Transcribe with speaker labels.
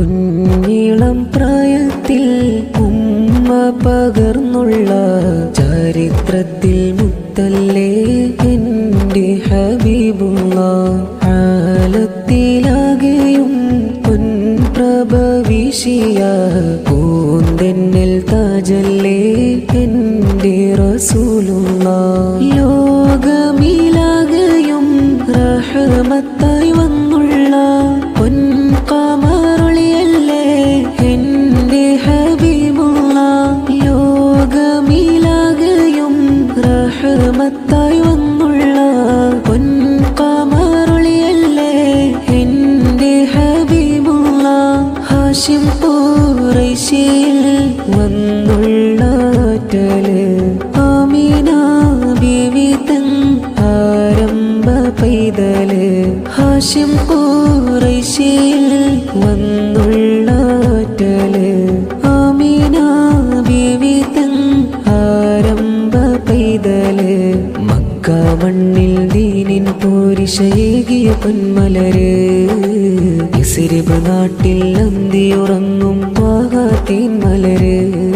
Speaker 1: കുഞ്ഞിളം പ്രായത്തിൽ ഉമ്മ പകർന്നുള്ള ചരിത്രത്തിൽ മുത്തല്ലേ എന്റെ ഹബീബുള്ള. ആലത്തിലാകെയും പൊൻപ്രഭ വീശിയ പൂന്തെന്നൽ താജല്ലേ എന്റെ റസൂലുള്ള. ലോകമിലാകെയും റഹമത്തായി റഹമത്തായി വന്നുള്ള പൊൻകാമറുളിയല്ലേ എന്റെ ഹബീബുള്ള ഹാഷിം പൂറൈശിയിൽ വന്നുള്ളാറ്റൽ ആമീന ബീവി തൻ ആരംഭ പൈതൽ. ഹാഷിം പൂറൈശിയിൽ മണ്ണിൽ ദീനിൻ പോരിശയേകിയ പൊന്മലര്. ഇസിരിബ് നാട്ടിൽ അന്തിയുറങ്ങും പാകാത്തീൻ മലര്.